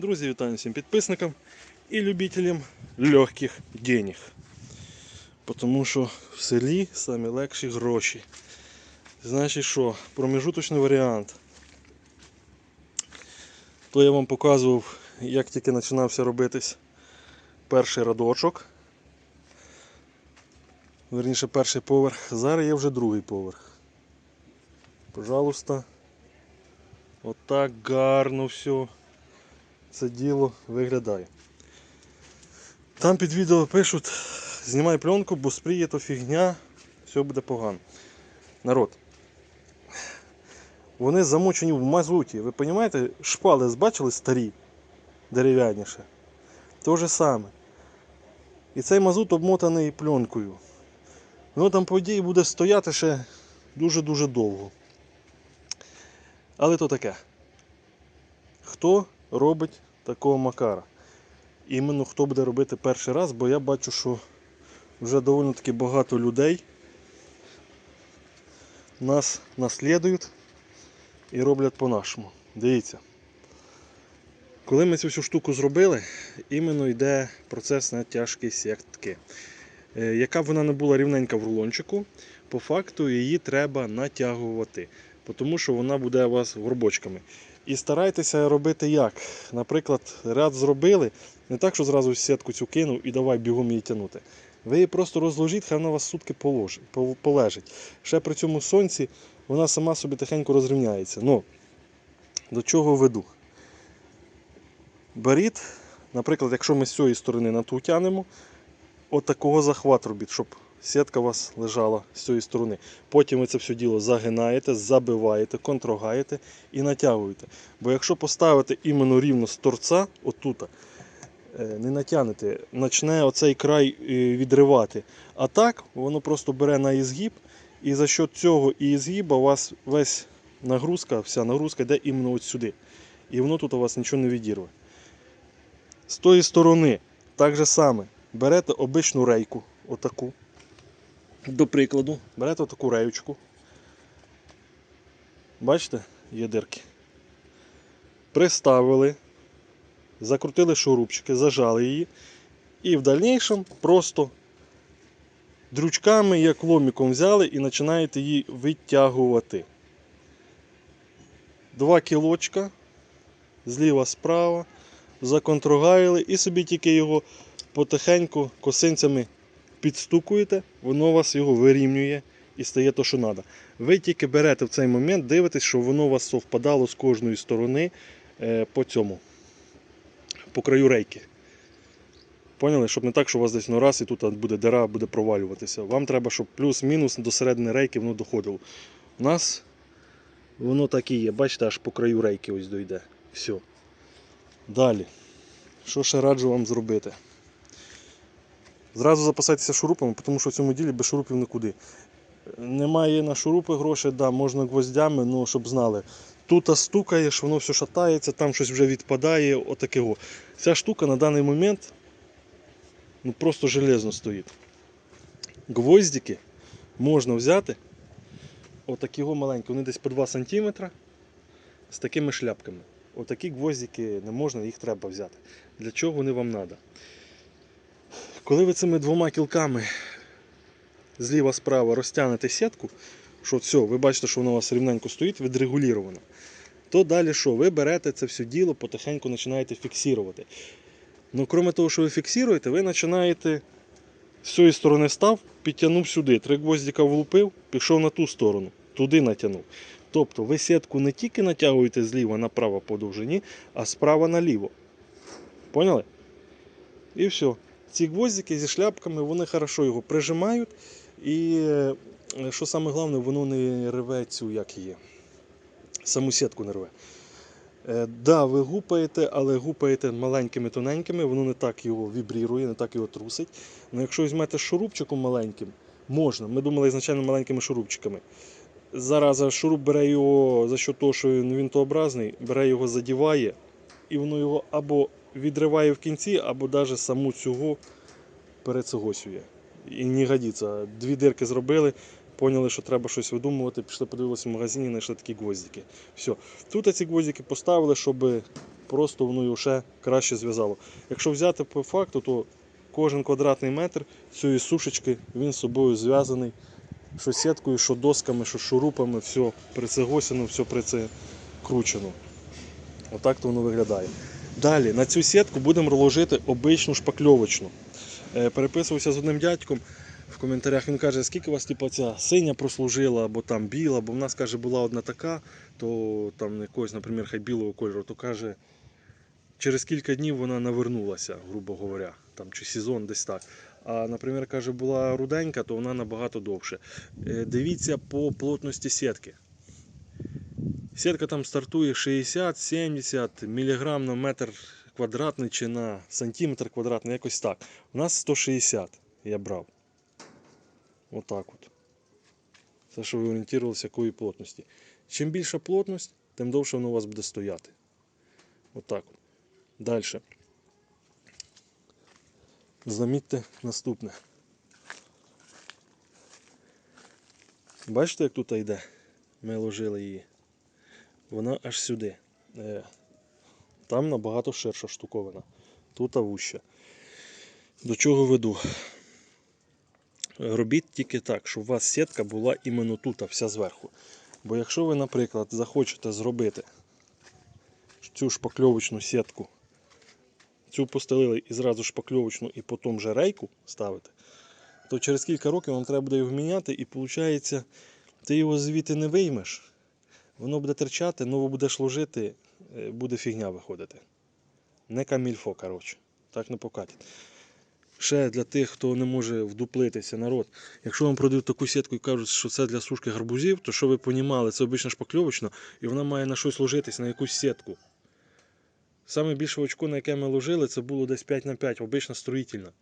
друзі, вітаю всім підписникам і любителям легких денег. Тому що в селі самі легші гроші. Значить що, промежуточний варіант. То я вам показував, як тільки починався робитись перший радочок. Верніше перший поверх. Зараз є вже другий поверх. Пожалуйста. Отак гарно все це діло виглядає. Там під відео пишуть, знімай пленку, бо спріє то фігня, все буде погано. Народ. Вони замочені в мазуті. Ви розумієте, шпали бачили старі, дерев'яніше. То же саме. І цей мазут обмотаний пленкою. Воно там, по ідеї, буде стояти ще дуже-дуже довго. Але то таке. Хто робить такого макара? Іменно хто буде робити перший раз, бо я бачу, що вже доволі таки багато людей нас наслідують і роблять по-нашому. Дивіться. Коли ми цю всю штуку зробили, іменно йде процес натяжки сітки. Е, Яка б вона не була рівненька в рулончику, по факту її треба натягувати, тому що вона буде у вас горбочками. І старайтеся робити як. Наприклад, ряд зробили, не так, що зразу сітку цю кинув і давай бігом її тягнути. Ви її просто розложіть, хай вона вас сутки полежить. Ще при цьому сонці вона сама собі тихенько розрівняється. Ну, до чого веду? Беріть, наприклад, якщо ми з цієї сторони на ту тянемо, от такого захват робіть, щоб сітка у вас лежала з цієї сторони. Потім ви це все діло загинаєте, забиваєте, контрогаєте і натягуєте. Бо якщо поставити іменно рівно з торця, отут, е, не натягнете, почне оцей край е, відривати. А так воно просто бере на ізгиб, і за счет цього і ізгиба у вас весь нагрузка, вся нагрузка йде іменно от сюди. І воно тут у вас нічого не відірве. З тої сторони, так же саме, берете обичну рейку, отаку. До прикладу, берете отаку реючку. Бачите, є дирки. Приставили, закрутили шурупчики, зажали її. І в дальнішому просто дрючками, як ломіком взяли і починаєте її витягувати. Два кілочка зліва справа, законтрогаїли і собі тільки його потихеньку косинцями підстукуєте, воно у вас його вирівнює і стає то, що треба. Ви тільки берете в цей момент, дивитесь, щоб воно у вас совпадало з кожної сторони е, по цьому, по краю рейки. Поняли? Щоб не так, що у вас десь ну, раз і тут буде дира, буде провалюватися. Вам треба, щоб плюс-мінус до середини рейки воно доходило. У нас воно так і є. Бачите, аж по краю рейки ось дойде. Все. Далі. Що ще раджу вам зробити? Зразу запасайтеся шурупами, тому що в цьому ділі без шурупів нікуди. Немає на шурупи грошей, да, можна гвоздями, ну щоб знали. Тут стукаєш, воно все шатається, там щось вже відпадає, отакого. Ця штука на даний момент ну, просто железно стоїть. Гвоздики можна взяти, отакі маленькі, вони десь по 2 см з такими шляпками. Отакі гвоздики не можна, їх треба взяти. Для чого вони вам треба? Коли ви цими двома кілками зліва-справа розтягнете сітку, що все, ви бачите, що воно у вас рівненько стоїть, відрегуліровано, то далі що? Ви берете це все діло, потихеньку починаєте фіксувати. Ну, крім того, що ви фіксуєте, ви починаєте з цієї сторони став, підтягнув сюди, три гвоздика влупив, пішов на ту сторону, туди натягнув. Тобто ви сітку не тільки натягуєте зліва направо по довжині, а справа наліво. Поняли? І все. Ці гвоздики зі шляпками вони хорошо його прижимають. І е, що саме головне, воно не рве цю, як її. Саму сітку не рве. Е, да, ви гупаєте, але гупаєте маленькими тоненькими, воно не так його вібрірує, не так його трусить. Ну якщо візьмете шурупчиком маленьким, можна. Ми думали ізначально маленькими шурупчиками. Зараз шуруп бере його за що того, що він вінтообразний, бере його задіває, і воно його або відриває в кінці, або навіть саму цього перецегосює. І не годиться. Дві дирки зробили, поняли, що треба щось видумувати, пішли подивилися в магазині, знайшли такі гвоздики. Все. Тут ці гвоздики поставили, щоб просто воно його ще краще зв'язало. Якщо взяти по факту, то кожен квадратний метр цієї сушечки він з собою зв'язаний. Що сіткою, що досками, що шурупами, все прицегосено, все прицекручено. Отак то воно виглядає. Далі на цю сітку будемо ложити обичну шпакльовочну. Е, Переписувався з одним дядьком в коментарях. Він каже, скільки у вас типу, ця синя прослужила, або там біла, бо в нас каже, була одна така, то там якогось, наприклад, хай білого кольору, то каже, через кілька днів вона навернулася, грубо говоря, там, чи сезон десь так. А, наприклад, каже, була руденька, то вона набагато довше. Е, Дивіться по плотності сітки. Сітка там стартує 60-70 мг на метр квадратний чи на сантиметр квадратний, якось так. У нас 160 я брав. Отак от. Це що ви орієнтувалися, якої плотності. Чим більша плотність, тим довше воно у вас буде стояти. Отак от. Далі. Замітьте наступне. Бачите, як тут йде? Ми ложили її. Вона аж сюди. Е, Там набагато ширша штуковина. Тут вуща. До чого веду? Робіть тільки так, щоб у вас сітка була іменно тут, вся зверху. Бо якщо ви, наприклад, захочете зробити цю шпакльовочну сітку, цю постелили і зразу шпакльовочну, і потім вже рейку ставити, то через кілька років вам треба буде його міняти, і виходить, ти його звідти не виймеш, воно буде терчати, ново будеш ложити, е, буде фігня виходити. Не камільфо, коротше. Так не покатить. Ще для тих, хто не може вдуплитися, народ. Якщо вам продають таку сітку і кажуть, що це для сушки гарбузів, то що ви понімали, це обична шпакльовочна, і вона має на щось ложитись, на якусь сітку. Саме більше очко, на яке ми ложили, це було десь 5 на 5, обична строїтельна.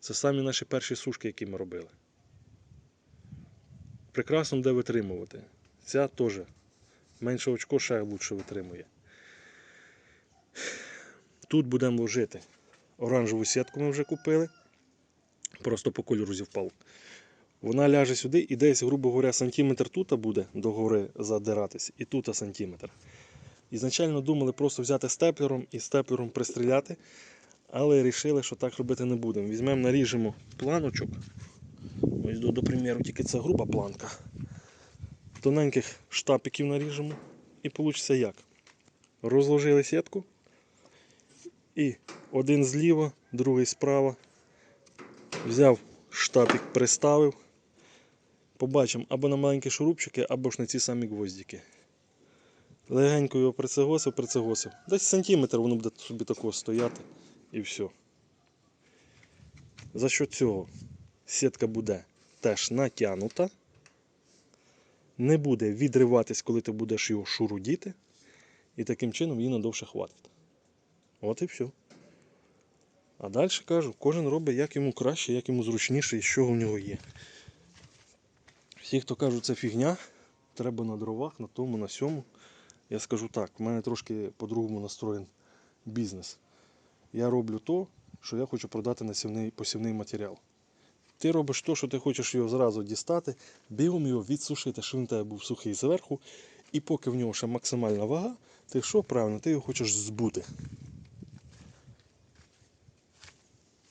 Це самі наші перші сушки, які ми робили. Прекрасно буде витримувати. Ця теж. Менше очко ще краще витримує. Тут будемо ложити оранжеву сітку ми вже купили. Просто по кольору зівпав. Вона ляже сюди і десь, грубо говоря, сантиметр тут буде до гори задиратись, і тут сантиметр. Ізначально думали просто взяти степлером і степлером пристріляти, але вирішили, що так робити не будемо. Візьмемо, наріжемо планочок. Ось до, до приміру, тільки це груба планка. Тоненьких штапиків наріжемо. І вийде як? Розложили сітку. І один зліва, другий справа. Взяв штапик, приставив. Побачимо або на маленькі шурупчики, або ж на ці самі гвоздики. Легенько його прицегосив, прицегосив. Десь сантиметр воно буде собі такого стояти і все. За що цього сітка буде теж натягнута. Не буде відриватись, коли ти будеш його шурудіти. І таким чином її надовше хватить. От і все. А далі кажу, кожен робить як йому краще, як йому зручніше і що в нього є. Всі, хто кажуть, це фігня, треба на дровах, на тому, на сьому. Я скажу так, в мене трошки по-другому настроєн бізнес. Я роблю то, що я хочу продати насівний посівний матеріал. Ти робиш то, що ти хочеш його зразу дістати, бігом його відсушити, щоб він тебе був сухий зверху. І поки в нього ще максимальна вага, ти що правильно, ти його хочеш збути.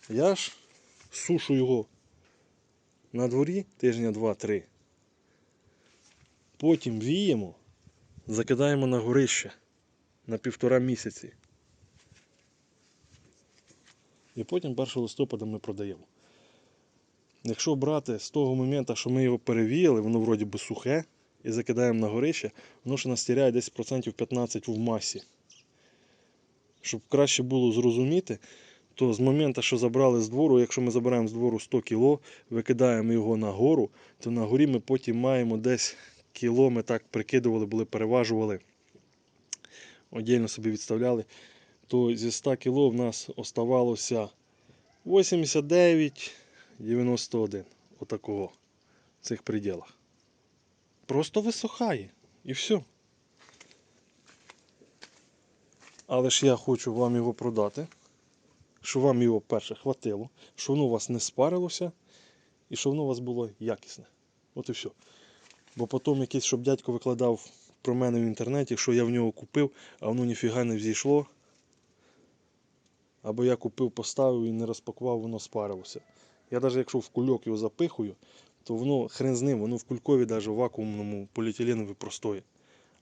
Я ж сушу його на дворі тижня 2-3. Потім віємо, закидаємо на горище на півтора місяці. І потім 1 листопада ми продаємо. Якщо брати з того моменту, що ми його перевіяли, воно вроді би сухе, і закидаємо на горище, воно ще нас тіряє десь процентів 15 в масі. Щоб краще було зрозуміти, то з моменту, що забрали з двору, якщо ми забираємо з двору 100 кг, викидаємо його на гору, то на горі ми потім маємо десь кіло, ми так прикидували, були, переважували, отдільно собі відставляли, то зі 100 кг в нас оставалося 89-91 отакого в цих пределах. Просто висохає і все. Але ж я хочу вам його продати щоб вам його перше хватило, щоб воно у вас не спарилося і щоб воно у вас було якісне. От і все. Бо потім якийсь, щоб дядько викладав про мене в інтернеті, що я в нього купив, а воно ніфіга не взійшло. Або я купив, поставив і не розпакував, воно спарилося. Я навіть якщо в кульок його запихую, то воно хрен з ним, воно в кулькові навіть в вакуумному поліетиленові простоє.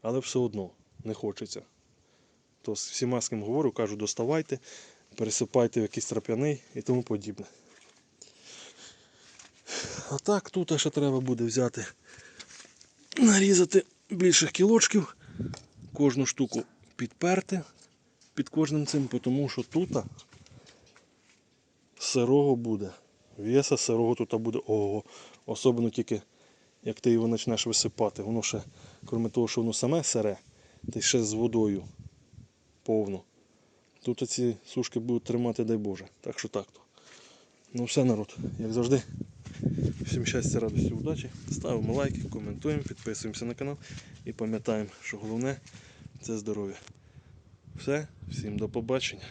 Але все одно не хочеться. То з всіма з ким говорю, кажу, доставайте, пересипайте в якийсь трап'яний і тому подібне. А так тут ще треба буде взяти, нарізати більших кілочків, кожну штуку підперти під кожним цим, тому що тут сирого буде. Веса сирого тут буде ого. Особливо тільки як ти його почнеш висипати. Воно ще, крім того, що воно саме сире, й ще з водою повно. Тут ці сушки будуть тримати, дай Боже. Так що так то. Ну все, народ, як завжди. Всім щастя, радості, удачі. Ставимо лайки, коментуємо, підписуємося на канал і пам'ятаємо, що головне це здоров'я. Все, всім до побачення.